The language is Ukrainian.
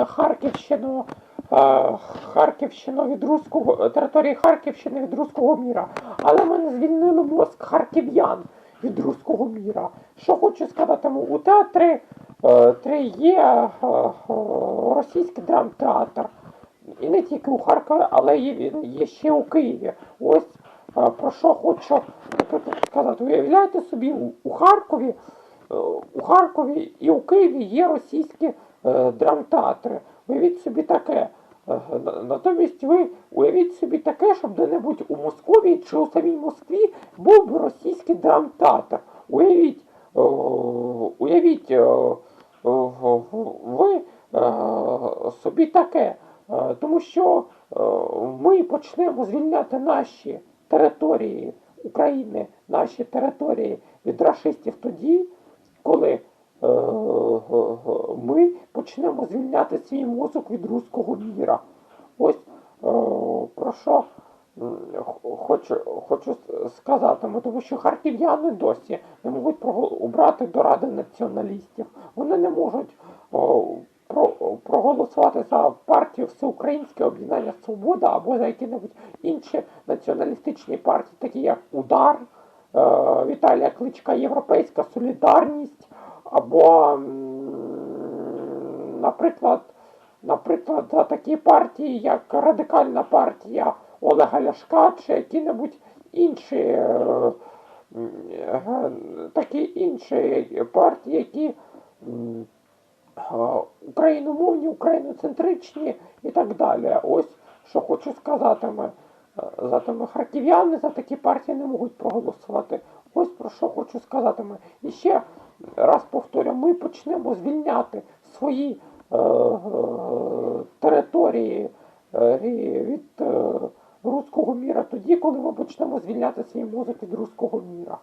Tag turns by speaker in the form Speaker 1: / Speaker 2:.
Speaker 1: звільнено Харківщину, Харківщину від руського території Харківщини від руського міра. Але ми не звільнили мозк харків'ян від руського міра. Що хочу сказати, ну, у театрі е, три є е, е, російський драмтеатр. І не тільки у Харкові, але він є ще у Києві. Ось про що хочу сказати. Уявляєте собі, у, Харкові, у Харкові і у Києві є російські драмтеатри. Уявіть собі таке. Е, Натомість ви уявіть собі таке, щоб де-небудь у Москві чи у самій Москві був би російський драмтеатр. Уявіть, е, уявіть, е, ви е, собі таке. Е, Тому що е, ми почнемо звільняти наші території України, наші території від рашистів тоді, коли е, ми почнемо звільняти свій мозок від руського міра. Ось е, про що хочу, хочу сказати, тому що харків'яни досі не можуть обрати до Ради націоналістів. Вони не можуть о, про, проголосувати за партію Всеукраїнське об'єднання Свобода або за які-небудь інші націоналістичні партії, такі як Удар, е, Віталія Кличка, Європейська Солідарність, або, наприклад, наприклад, за такі партії, як Радикальна партія Олега Ляшка, чи які-небудь інші. е, е, Такі інші партії, які е, україномовні, україноцентричні і так далі. Ось що хочу сказати. Ми, за тими харків'яни за такі партії не можуть проголосувати. Ось про що хочу сказати. Ми. І ще раз повторю, ми почнемо звільняти свої території е, від е, руського міра тоді, коли ми почнемо звільняти свій мозок від руського міра.